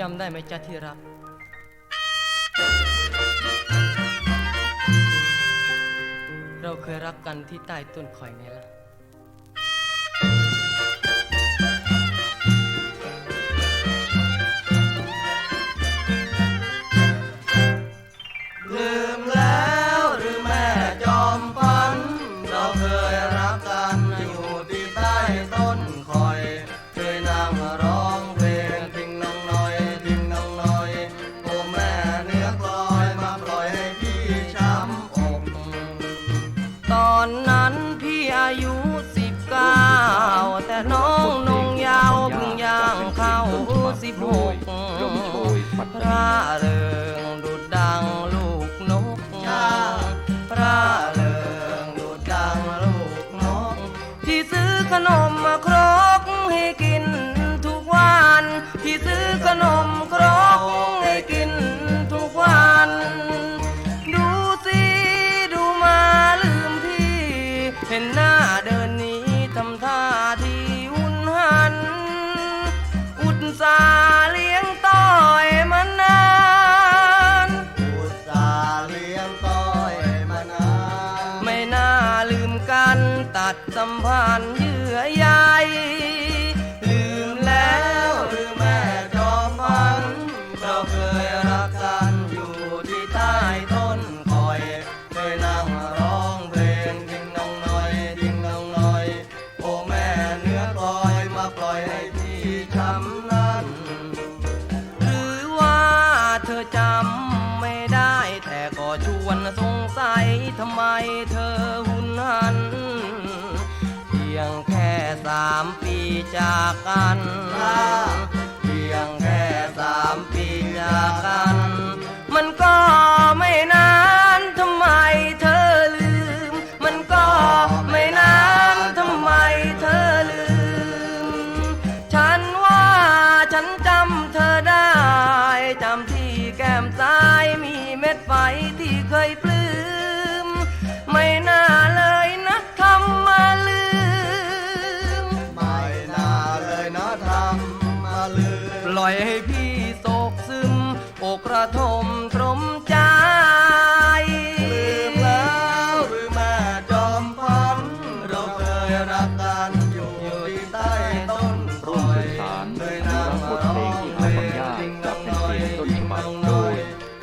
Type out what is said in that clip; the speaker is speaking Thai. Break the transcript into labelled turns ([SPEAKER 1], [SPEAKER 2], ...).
[SPEAKER 1] จำได้ไหมจ๊ะที่รัก เราเคยรักกันที่ใต้ต้นข่อยไงล่ะ
[SPEAKER 2] ลืมแล้วหรือแม่จอมฝันเราเคย ยุ
[SPEAKER 1] สิบเก้าแต่น้องนงยาวเพิ่งย่างเข้าสิบหกร่าเริง ทำท่าที่หุ่นหัน อุตส่าห์เลี้ยงต้อยมานาน
[SPEAKER 2] อุตส่าห์เลี้ยงต้อยมานาน
[SPEAKER 1] ไม่น่าลืมกันตัดสัมพันธ์ ว
[SPEAKER 2] น
[SPEAKER 1] สงสัยทำไมเธอหุ่นหัน เพียงแค่สามปีจากกัน
[SPEAKER 2] เพียงแค่สามปีจากกัน
[SPEAKER 1] มัน เม็ดไฟที่เคยปลื้มไม่น่าเลยนะทำมาลืม
[SPEAKER 2] ไม่น่าเลยนะทำมาลืม
[SPEAKER 1] ปล่อยให้พี่โศกซึมอกระทม